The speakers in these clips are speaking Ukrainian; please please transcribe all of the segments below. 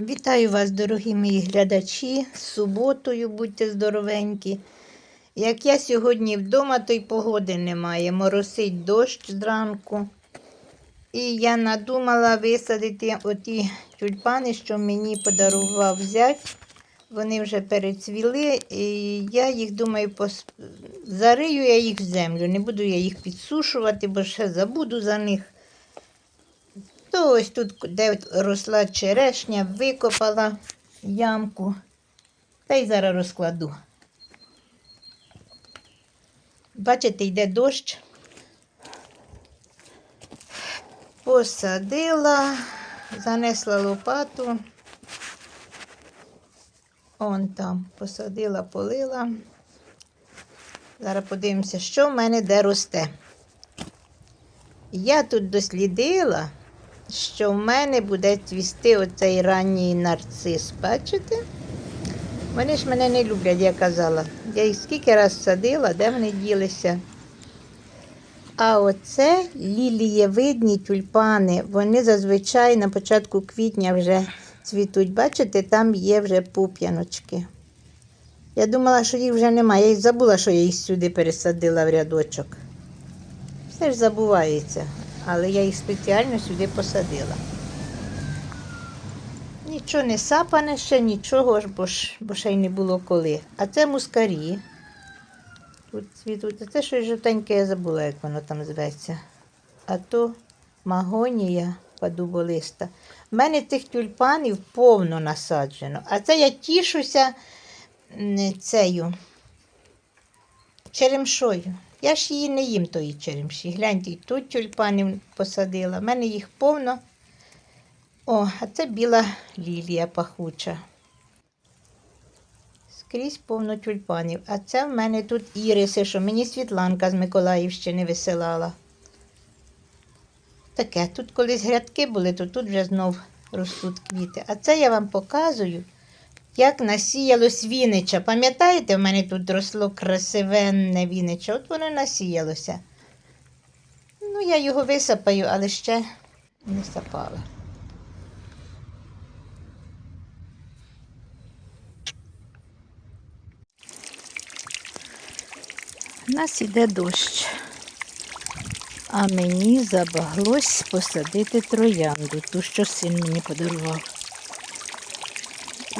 Вітаю вас, дорогі мої глядачі. З суботою будьте здоровенькі. Як я сьогодні вдома, то й погоди немає. Моросить дощ зранку. І я надумала висадити оті тюльпани, що мені подарував зять. Вони вже перецвіли, і я їх думаю, пос... зарию я їх в землю. Не буду я їх підсушувати, бо ще забуду за них. То ось тут, де росла черешня, викопала ямку. Та й зараз розкладу. Бачите, йде дощ. Посадила, занесла лопату. Он там посадила, полила. Зараз подивимося, що в мене де росте. Я тут дослідила, що в мене буде цвісти оцей ранній нарцис. Бачите? Вони ж мене не люблять, я казала. Я їх скільки раз садила, де вони ділися. А оце лілієвидні тюльпани. Вони зазвичай на початку квітня вже цвітуть. Бачите, там є вже пуп'яночки. Я думала, що їх вже немає. Я й забула, що я їх сюди пересадила в рядочок. Все ж забувається, але я їх спеціально сюди посадила. Нічого не сапане ще, нічого, бо, ж, бо ще й не було коли. А це мускарі. Тут цвітуть. Це щось жовтеньке, я забула, як воно там зветься. А то магонія падуболиста. У мене тих тюльпанів повно насаджено. А це я тішуся цею черемшою. Я ж її не їм тої черемші. Гляньте, і тут тюльпанів посадила. У мене їх повно. О, а це біла лілія пахуча. Скрізь повно тюльпанів. А це в мене тут іриси, що мені Світланка з Миколаївщини висилала. Таке, тут колись грядки були, то тут вже знов ростуть квіти. А це я вам показую, як насіялось вінича. Пам'ятаєте, в мене тут росло красивенне вінича. От воно насіялося. Ну, я його висапаю, але ще не сапала. У нас іде дощ, а мені забаглось посадити троянду, ту, що син мені подарував.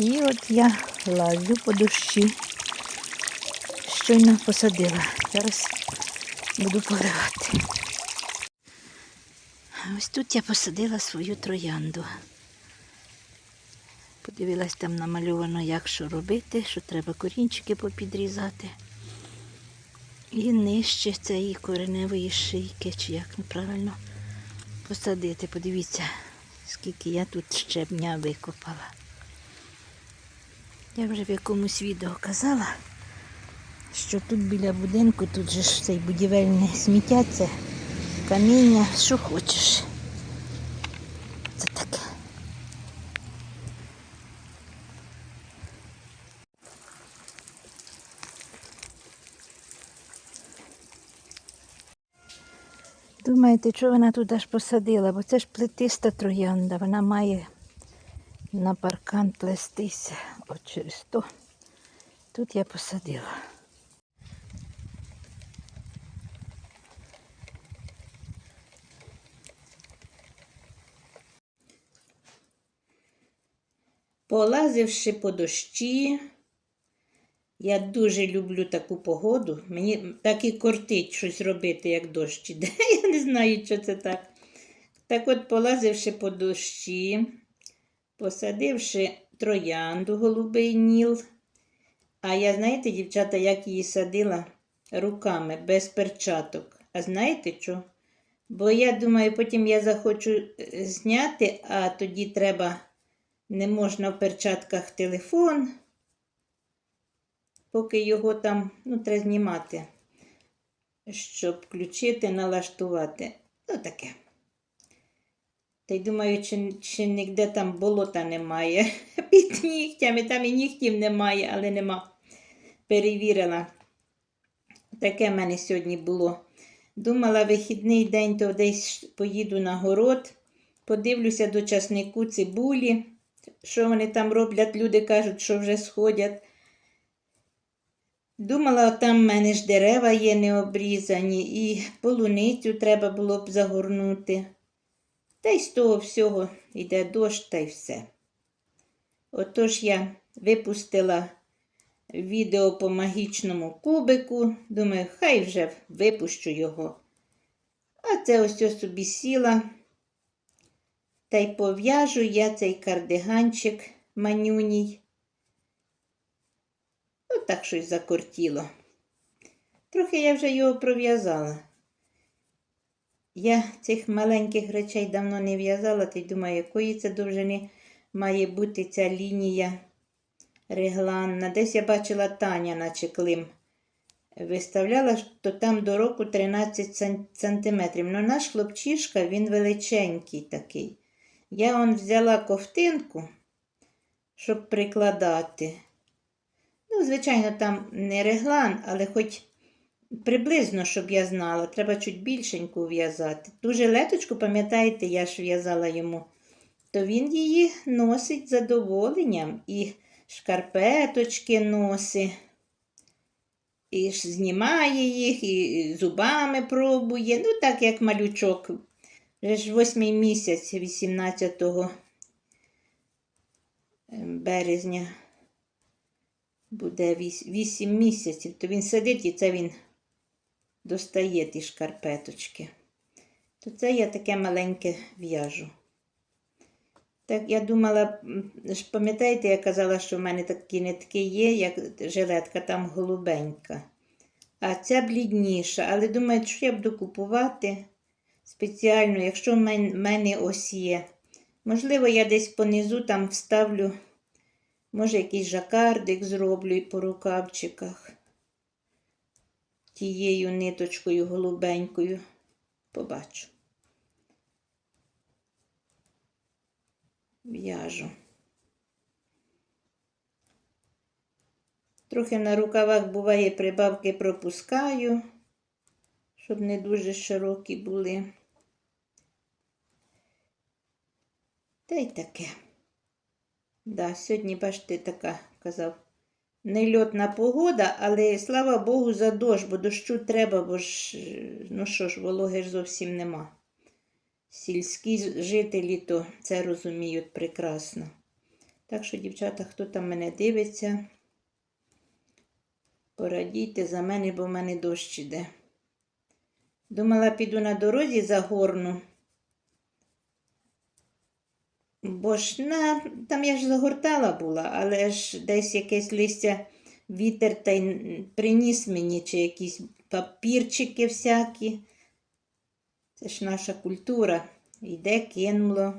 І от я лазю по дощі. Щойно посадила. Зараз буду поливати. Ось тут я посадила свою троянду. Подивилась там намальовано, як що робити, що треба корінчики попідрізати. І нижче цієї кореневої шийки, чи як правильно посадити. Подивіться, скільки я тут щебня викопала. Я вже в якомусь відео казала, що тут біля будинку, тут же ж цей будівельне сміття, це каміння, що хочеш. Це таке. Думаєте, що вона тут аж посадила? Бо це ж плетиста троянда, вона має на паркан плестися. От через то тут я посадила. Полазивши по дощі, я дуже люблю таку погоду. Мені так і кортить щось робити, як дощ іде. Я не знаю, що це так. Так от, полазивши по дощі, посадивши троянду голубий ніл. А я, знаєте, дівчата, як її садила руками, без перчаток. А знаєте що? Бо я думаю, потім я захочу е, зняти, а тоді треба, не можна в перчатках телефон поки його там ну, треба знімати, щоб включити, налаштувати. Ну таке. Та й думаю, чи, чи ніде там болота немає. Під нігтями, там і нігтів немає, але нема. Перевірила. Таке в мене сьогодні було. Думала, вихідний день, то десь поїду на город, подивлюся до часнику цибулі. що вони там роблять, люди кажуть, що вже сходять. Думала, там в мене ж дерева є не обрізані, і полуницю треба було б загорнути. Та й з того всього йде дощ та й все. Отож я випустила відео по магічному кубику. Думаю, хай вже випущу його. А це ось ось собі сіла. Та й пов'яжу я цей кардиганчик манюній. Отак щось закортіло. Трохи я вже його пров'язала. Я цих маленьких речей давно не в'язала, й думаю, якої це довжини має бути ця лінія регланна. Десь я бачила Таня, наче клим виставляла, то там до року 13 сан- сантиметрів. Ну, наш хлопчишка, він величенький такий. Я он взяла ковтинку, щоб прикладати. Ну, звичайно, там не реглан, але хоч приблизно, щоб я знала, треба чуть більшеньку в'язати. Ту жилеточку, пам'ятаєте, я ж в'язала йому, то він її носить з задоволенням і шкарпеточки носить. І ж знімає їх, і зубами пробує. Ну, так як малючок. Вже ж восьмий місяць, 18 березня буде 8 місяців, то він сидить і це він достає ті шкарпеточки. То це я таке маленьке в'яжу. Так, я думала, пам'ятаєте, я казала, що в мене такі нитки є, як жилетка там голубенька. А ця блідніша. Але думаю, що я буду купувати спеціально, якщо в мене ось є. Можливо, я десь понизу там вставлю, може, якийсь жакардик зроблю і по рукавчиках. Тією ниточкою голубенькою. Побачу. В'яжу. Трохи на рукавах буває прибавки пропускаю, щоб не дуже широкі були. Та й таке. Да, сьогодні, бачите, така казав. Нельотна погода, але слава Богу, за дощ, бо дощу треба, бо ж, ну що ж, вологи ж зовсім нема. Сільські жителі то це розуміють прекрасно. Так що, дівчата, хто там мене дивиться, порадійте за мене, бо в мене дощ іде. Думала, піду на дорозі загорну. Бо ж на, там я ж загортала була, але ж десь якесь листя вітер та й приніс мені, чи якісь папірчики всякі. Це ж наша культура. Йде, кинуло.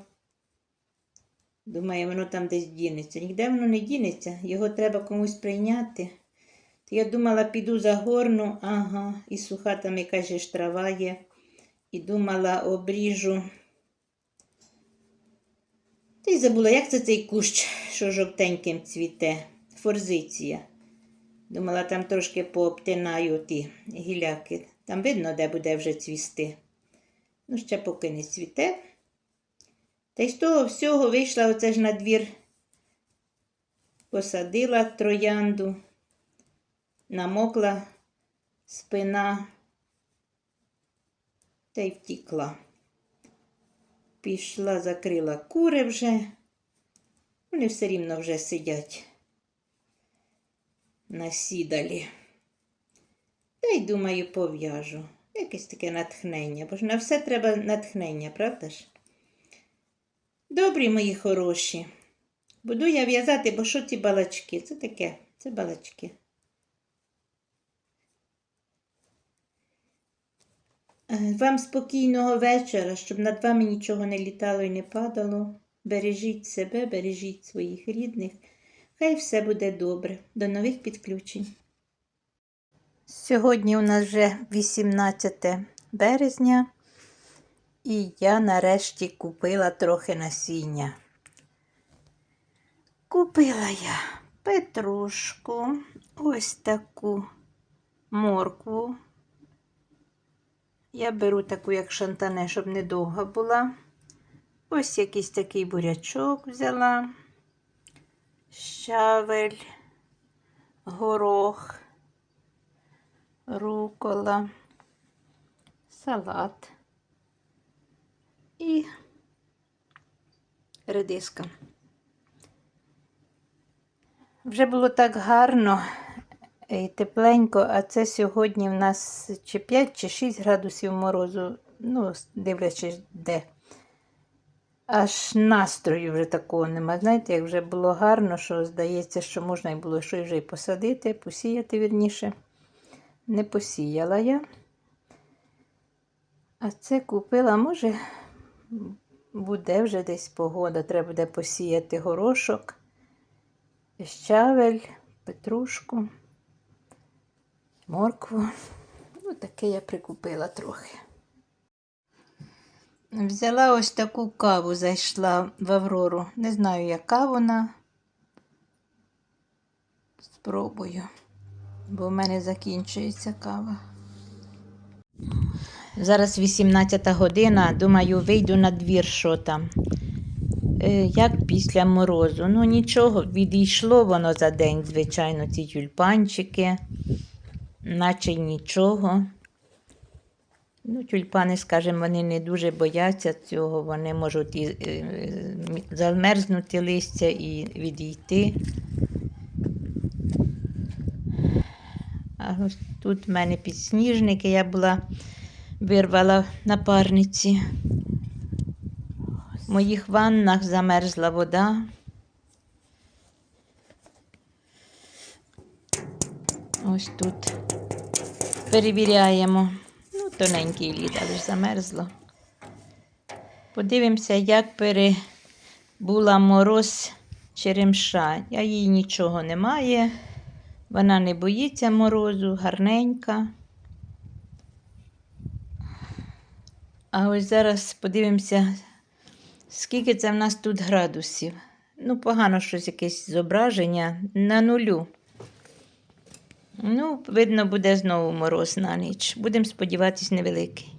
Думаю, воно там десь дінеться. Ніде воно не дінеться, його треба комусь прийняти. То я думала, піду загорну, ага, і суха там якась ж трава є. І думала, обріжу. Та й забула, як це цей кущ, що жовтеньким цвіте. Форзиція. Думала, там трошки пообтинаю ті гіляки. Там видно, де буде вже цвісти. Ну, ще поки не цвіте. Та й з того всього вийшла оце ж на двір, посадила троянду, намокла спина та й втікла. Пішла, закрила кури вже. Вони все рівно вже сидять на сідалі. Та й думаю, пов'яжу. Якесь таке натхнення, бо ж на все треба натхнення, правда ж? Добрі мої хороші. Буду я в'язати, бо що ці балачки? Це таке, це балачки. Вам спокійного вечора, щоб над вами нічого не літало і не падало. Бережіть себе, бережіть своїх рідних. Хай все буде добре. До нових підключень. Сьогодні у нас вже 18 березня, і я нарешті купила трохи насіння. Купила я петрушку, ось таку моркву. Я беру таку, як шантане, щоб недовга була. Ось якийсь такий бурячок взяла. щавель, горох, рукола, салат і редиска. Вже було так гарно і тепленько, а це сьогодні в нас чи 5, чи 6 градусів морозу, ну, дивлячись де. Аж настрою вже такого нема. Знаєте, як вже було гарно, що здається, що можна було щось вже і посадити, посіяти вірніше. Не посіяла я. А це купила, може, буде вже десь погода. Треба буде посіяти горошок, щавель, петрушку, моркву. Ну, таке я прикупила трохи. Взяла ось таку каву, зайшла в Аврору. Не знаю, яка вона. Спробую, бо в мене закінчується кава. Зараз 18 година. Думаю, вийду на двір, що там. Е, Як після морозу. Ну, нічого, відійшло воно за день, звичайно, ці тюльпанчики, наче нічого. Ну, тюльпани, скажімо, вони не дуже бояться цього, вони можуть і е, замерзнути листя і відійти. А ось тут в мене підсніжники, я була вирвала на парниці. В моїх ваннах замерзла вода. Ось тут перевіряємо. Ну, тоненький лід, але ж замерзло. Подивимося, як перебула мороз черемша. Я їй нічого немає. Вона не боїться морозу, гарненька. А ось зараз подивимося, скільки це в нас тут градусів. Ну, погано щось якесь зображення на нулю. Ну, видно, буде знову мороз на ніч. Будемо сподіватись, невеликий.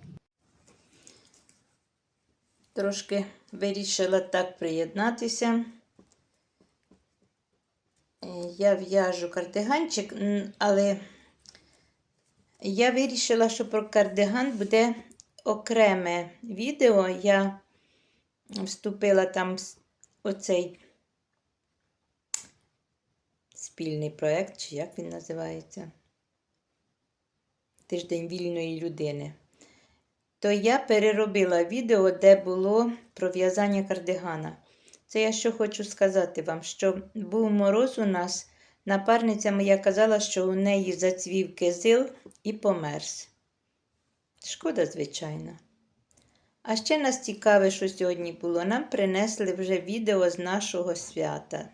Трошки вирішила так приєднатися. Е, Я в'яжу кардиганчик, але я вирішила, що про кардиган буде окреме відео. Я вступила там оцей спільний проєкт, чи як він називається? Тиждень вільної людини. То я переробила відео, де було про в'язання кардигана. Це я що хочу сказати вам, що був мороз у нас, напарниця моя казала, що у неї зацвів кизил і померз. Шкода, звичайно. А ще нас цікаве, що сьогодні було. Нам принесли вже відео з нашого свята.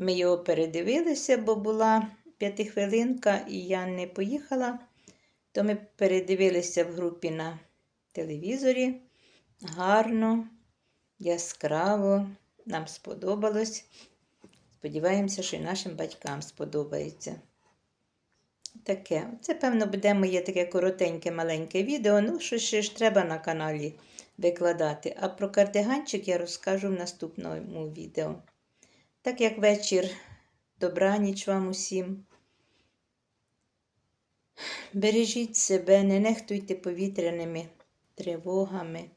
Ми його передивилися, бо була п'ятихвилинка, і я не поїхала. То ми передивилися в групі на телевізорі. Гарно, яскраво, нам сподобалось. Сподіваємося, що і нашим батькам сподобається. Таке. Це, певно, буде моє таке коротеньке маленьке відео. Ну, що ще ж треба на каналі викладати. А про кардиганчик я розкажу в наступному відео. Так як вечір, добраніч вам усім. Бережіть себе, не нехтуйте повітряними тривогами.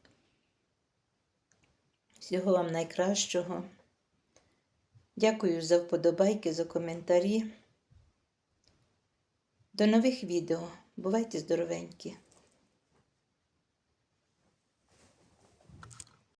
Всього вам найкращого. Дякую за вподобайки, за коментарі. До нових відео. Бувайте здоровенькі!